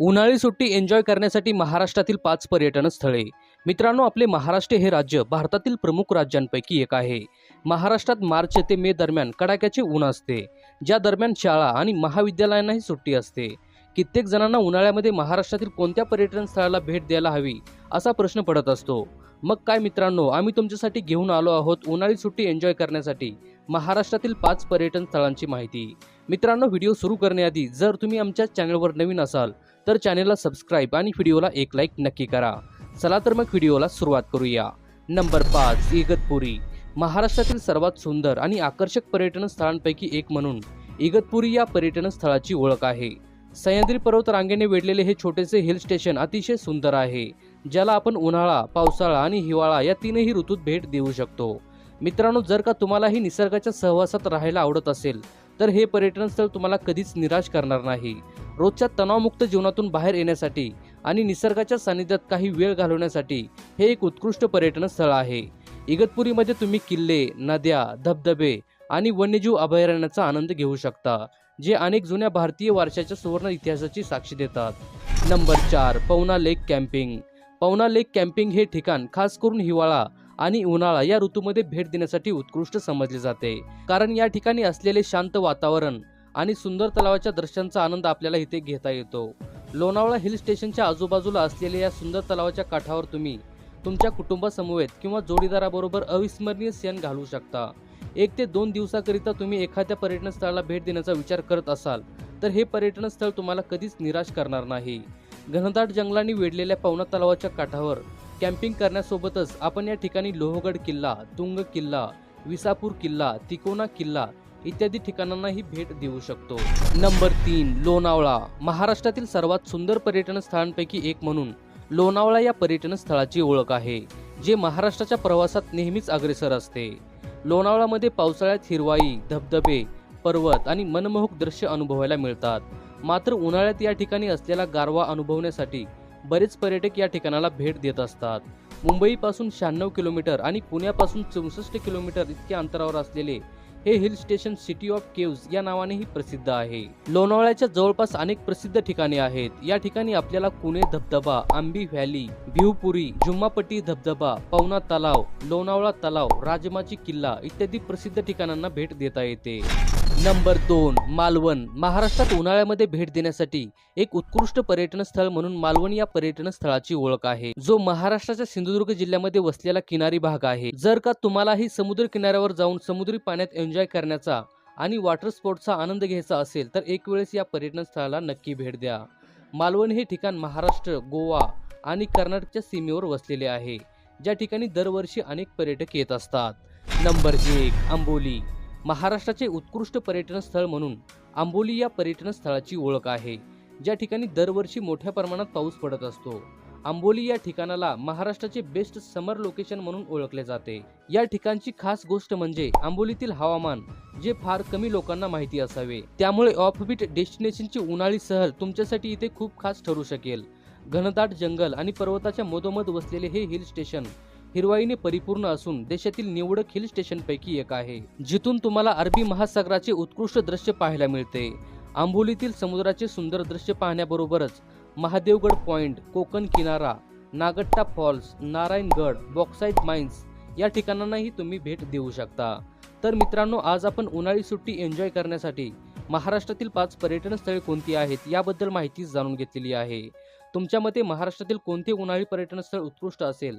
उन्हाळी सुट्टी एन्जॉय करण्यासाठी महाराष्ट्रातील पाच पर्यटन स्थळे. मित्रांनो आपले महाराष्ट्र हे राज्य भारतातील प्रमुख राज्यांपैकी एक आहे. महाराष्ट्रात मार्च ते मे दरम्यान कडाक्याचे ऊन असते. ज्या दरम्यान शाळा आणि महाविद्यालयांनाही सुट्टी असते. कित्येक जणांना उन्हाळ्यामध्ये महाराष्ट्रातील कोणत्या पर्यटन स्थळाला भेट द्यायला हवी असा प्रश्न पडत असतो. मग काय मित्रांनो आम्ही तुमच्यासाठी घेऊन आलो आहोत उन्हाळी सुट्टी एन्जॉय करण्यासाठी महाराष्ट्रातील पाच पर्यटन स्थळांची माहिती. मित्रांनो व्हिडिओ सुरू करण्याआधी जर तुम्ही आमच्या चॅनलवर नवीन असाल तर चॅनलला सबस्क्राईब आणि व्हिडिओला एक लाईक नक्की करा. चला तर मग व्हिडिओला सुरुवात करूया. नंबर पाच इगतपुरी. महाराष्ट्रातील सर्वात सुंदर आणि आकर्षक पर्यटन स्थळांपैकी एक म्हणून इगतपुरी या पर्यटन स्थळाची ओळख आहे. सह्याद्री पर्वत रांगेने वेढलेले हे छोटेसे हिल स्टेशन अतिशय सुंदर आहे ज्याला आपण उन्हाळा पावसाळा आणि हिवाळा या तीनही ऋतूत भेट देऊ शकतो. मित्रांनो जर का तुम्हालाही निसर्गाच्या सहवासात राहायला आवडत असेल तर हे पर्यटन स्थळ तुम्हाला कधीच निराश करणार नाही. रोजच्या तणावमुक्त जीवनातून बाहेर येण्यासाठी आणि निसर्गाच्या सानिध्यात काही वेळ घालवण्यासाठी हे एक उत्कृष्ट पर्यटन स्थळ आहे. इगतपुरीमध्ये तुम्ही किल्ले नद्या धबधबे आणि वन्यजीव अभयारण्याचा आनंद घेऊ शकता. जे अनेक जुन्या भारतीय वारशाच्या सुवर्ण इतिहासाची साक्षी देतात. नंबर चार Pavna lake camping. Pavna lake camping हे ठिकाण खास करून हिवाळा आणि उन्हाळा या ऋतूमध्ये भेट देण्यासाठी उत्कृष्ट समजले जाते. कारण या ठिकाणी असलेले शांत वातावरण आणि सुंदर तलावाच्या दृश्यांचा आनंद आपल्याला इथे घेता येतो. लोणावळा हिल स्टेशनच्या आजूबाजूला असलेल्या या सुंदर तलावाच्या काठावर तुम्ही तुमच्या कुटुंबासमवेत किंवा जोडीदाराबरोबर अविस्मरणीय सण घालवू शकता. एक ते दोन दिवसाकरिता तुम्ही एखाद्या पर्यटन स्थळाला भेट देण्याचा विचार करत असाल तर हे पर्यटन स्थळ तुम्हाला कधीच निराश करणार नाही. घनदाट जंगलांनी वेढलेल्या पवना तलावाच्या काठावर कॅम्पिंग करण्यासोबतच आपण या ठिकाणी लोहगड किल्ला तुंग किल्ला विसापूर किल्ला तिकोना किल्ला इत्यादी ठिकाणांनाही भेट देऊ शकतो. नंबर तीन लोणावळा. महाराष्ट्रातील सर्वात सुंदर पर्यटन स्थळांपैकी एक म्हणून लोणावळा या पर्यटन स्थळाची ओळख आहे जे महाराष्ट्राच्या प्रवासात नेहमीच अग्रेसर असते. लोणावळामध्ये पावसाळ्यात हिरवाई धबधबे पर्वत आणि मनमोहक दृश्य अनुभवायला मिळतात. मात्र उन्हाळ्यात या ठिकाणी असलेला गारवा अनुभवण्यासाठी बरेच पर्यटक या ठिकाणाला भेट देत असतात. मुंबईपासून शहाण्णव किलोमीटर आणि पुण्यापासून चौसष्ट किलोमीटर इतक्या अंतरावर असलेले हे hill station city of caves या नावानेही प्रसिद्ध आहे. लोणावळ्याच्या जवळपास अनेक प्रसिद्ध ठिकाणे आहेत. या ठिकाणी आपल्याला कुणे धबधबा आंबी व्हॅली भिवपुरी जुम्मापट्टी धबधबा पवना तलाव लोणावळा तलाव राजमाची किल्ला इत्यादी प्रसिद्ध ठिकाणांना भेट देता येते. नंबर दोन मालवण. महाराष्ट्रात उन्हाळ्यामध्ये भेट देण्यासाठी एक उत्कृष्ट पर्यटन स्थळ म्हणून मालवण या पर्यटन स्थळाची ओळख आहे. जो महाराष्ट्राच्या सिंधुदुर्ग जिल्ह्यामध्ये वसलेला किनारी भाग आहे. जर का तुम्हालाही समुद्र किनाऱ्यावर जाऊन समुद्री पाण्यात एन्जॉय करण्याचा आणि वॉटर स्पोर्टचा आनंद घ्यायचा असेल तर एक वेळेस या पर्यटन स्थळाला नक्की भेट द्या. मालवण हे ठिकाण महाराष्ट्र गोवा आणि कर्नाटकच्या सीमेवर वसलेले आहे. ज्या ठिकाणी दरवर्षी अनेक पर्यटक येत असतात. नंबर एक आंबोली. महाराष्ट्राचे उत्कृष्ट पर्यटन स्थळ म्हणून आंबोली या पर्यटन स्थळाची ओळख आहे. ज्या ठिकाणी दरवर्षी मोठ्या प्रमाणात पाऊस पडत असतो. आंबोली या ठिकाणाला महाराष्ट्राचे बेस्ट समर लोकेशन म्हणून ओळखले जाते. या ठिकाणची खास गोष्ट म्हणजे आंबोलीतील हवामान जे फार कमी लोकांना माहिती असावे. त्यामुळे ऑफबीट डेस्टिनेशनची उन्हाळी सहल तुमच्यासाठी इथे खूप खास ठरू शकेल. घनदाट जंगल आणि पर्वताच्या मधोमध वसलेले हे हिल स्टेशन हिरवाईने परिपूर्ण असून देशातील निवडक हिल स्टेशनपैकी एक आहे जिथून तुम्हाला अरबी महासागराचे उत्कृष्ट दृश्य पाहायला मिळते. आंबोलीतील समुद्राचे सुंदर दृश्य पाहण्याबरोबरच महादेवगड पॉइंट कोकण किनारा Nagatta falls Narayangad bauxite mines या ठिकाणांनाही तुम्ही भेट देऊ शकता. तर मित्रांनो आज आपण उन्हाळी सुट्टी एन्जॉय करण्यासाठी महाराष्ट्रातील पाच पर्यटन स्थळे कोणती आहेत याबद्दल माहिती जाणून घेतलेली आहे. तुमच्या मते महाराष्ट्रातील कोणते उन्हाळी पर्यटन स्थळ उत्कृष्ट असेल?